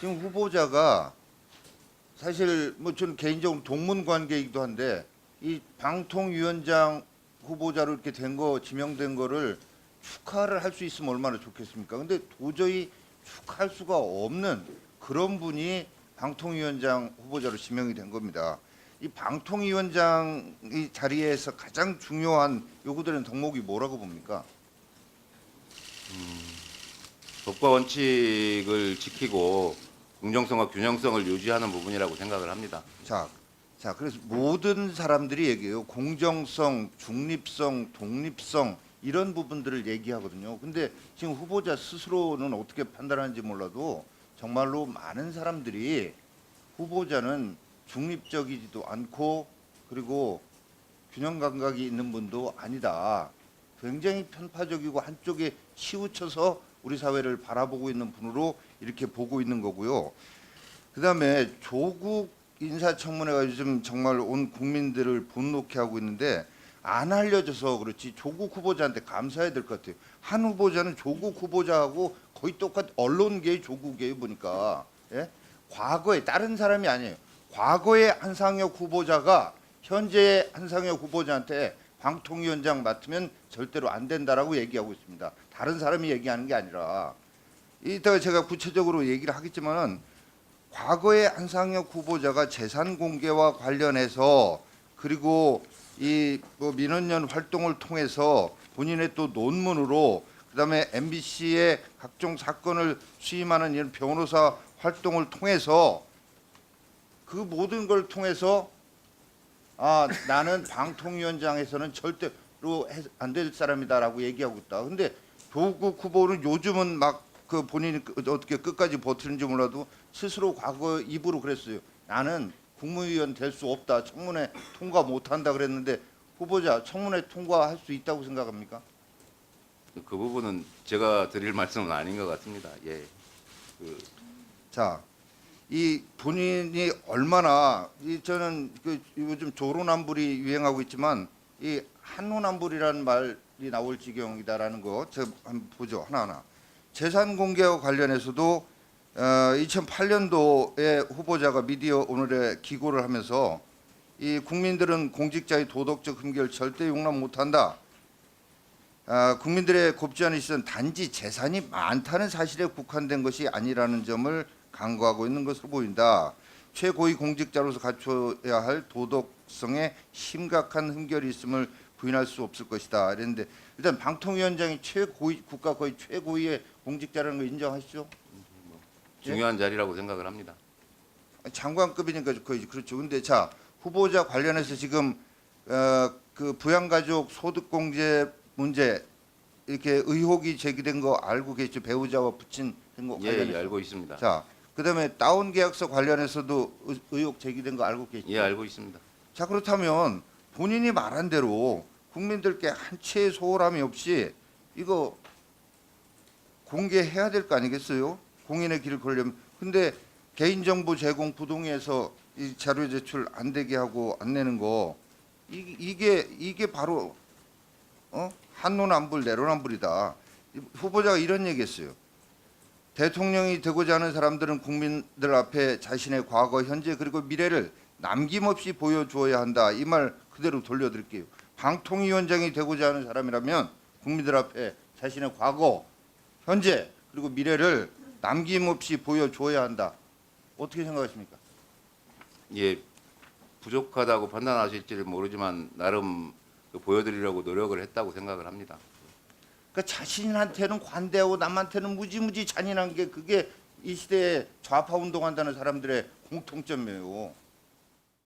지금 후보자가 사실 뭐 저는 개인적으로 동문 관계이기도 한데 이 방통위원장 후보자로 이렇게 된 거 지명된 거를 축하를 할 수 있으면 얼마나 좋겠습니까? 근데 도저히 축하할 수가 없는 그런 분이 방통위원장 후보자로 지명이 된 겁니다. 이 방통위원장 이 자리에서 가장 중요한 요구들은 덕목이 뭐라고 봅니까? 법과 원칙을 지키고 공정성과 균형성을 유지하는 부분이라고 생각을 합니다. 자, 자, 그래서 모든 사람들이 얘기해요. 공정성, 중립성, 독립성 이런 부분들을 얘기하거든요. 근데 지금 후보자 스스로는 어떻게 판단하는지 몰라도 정말로 많은 사람들이 후보자는 중립적이지도 않고 그리고 균형 감각이 있는 분도 아니다. 굉장히 편파적이고 한쪽에 치우쳐서 우리 사회를 바라보고 있는 분으로 이렇게 보고 있는 거고요. 그다음에 조국 인사청문회가 요즘 정말 온 국민들을 분노케 하고 있는데 안 알려져서 그렇지 조국 후보자한테 감사해야 될 것 같아요. 한 후보자는 조국 후보자하고 거의 똑같 언론계의 조국이에요 보니까 예? 과거에 다른 사람이 아니에요. 과거에 한상혁 후보자가 현재의 한상혁 후보자한테 방통위원장 맡으면 절대로 안 된다라고 얘기하고 있습니다. 다른 사람이 얘기하는 게 아니라 이따가 제가 구체적으로 얘기를 하겠지만은 과거에 한상혁 후보자가 재산 공개와 관련해서 그리고 이 뭐 민원연 활동을 통해서 본인의 또 논문으로 그다음에 MBC의 각종 사건을 수임하는 이런 변호사 활동을 통해서 그 모든 걸 통해서 아 나는 방통위원장에서는 절대로 안 될 사람이다라고 얘기하고 있다. 근데 조국 후보는 요즘은 막 그 본인이 그- 어떻게 끝까지 버티는지 몰라도 스스로 과거 입으로 그랬어요. 나는 국무위원 될 수 없다. 청문회 통과 못 한다 그랬는데 후보자 청문회 통과할 수 있다고 생각합니까? 그 부분은 제가 드릴 말씀은 아닌 것 같습니다. 예. 그 자, 이 본인이 얼마나 이 저는 그 요즘 조로남불이 유행하고 있지만 이 한로남불이라는 말이 나올 지경이다라는 거 제가 한번 보죠 하나하나. 재산 공개와 관련해서도 어, 2008년도에 후보자가 미디어 오늘에 기고를 하면서 이 국민들은 공직자의 도덕적 흠결 절대 용납 못한다. 아, 국민들의 곱지 않은 시선 단지 재산이 많다는 사실에 국한된 것이 아니라는 점을 강구하고 있는 것으로 보인다. 최고위 공직자로서 갖춰야 할 도덕성에 심각한 흠결이 있음을 부인할 수 없을 것이다. 이랬는데 일단 방통위원장이 최고위 국가 거의 최고위의 공직자라는 거 인정하시죠? 중요한 자리라고 생각을 합니다. 장관급이니까 거의 그렇죠. 근데 자 후보자 관련해서 지금 어, 그 부양가족 소득공제 문제 이렇게 의혹이 제기된 거 알고 계시죠? 배우자와 부친 된거 예, 관련해서. 예, 알고 있습니다. 자 그다음에 다운 계약서 관련해서도 의- 의혹 제기된 거 알고 계시죠? 예, 알고 있습니다. 자 그렇다면 본인이 말한 대로 국민들께 한 채의 소홀함이 없이 이거 공개해야 될 거 아니겠어요? 공인의 길을 걸려면 근데 개인정보 제공 부동의에서 이 자료 제출 안 되게 하고 안 내는 거 이, 이게 이게 바로 어 한노남불 내로남불이다. 이 후보자가 이런 얘기했어요. 대통령이 되고자 하는 사람들은 국민들 앞에 자신의 과거, 현재 그리고 미래를 남김없이 보여주어야 한다. 이 말 그대로 돌려드릴게요. 방통위원장이 되고자 하는 사람이라면 국민들 앞에 자신의 과거, 현재 그리고 미래를 남김없이 보여주어야 한다. 어떻게 생각하십니까? 예, 부족하다고 판단하실지는 모르지만 나름 그 보여드리려고 노력을 했다고 생각을 합니다. 그러니까 자신한테는 관대하고 남한테는 무지무지 잔인한 게 그게 이 시대에 좌파 운동한다는 사람들의 공통점이에요.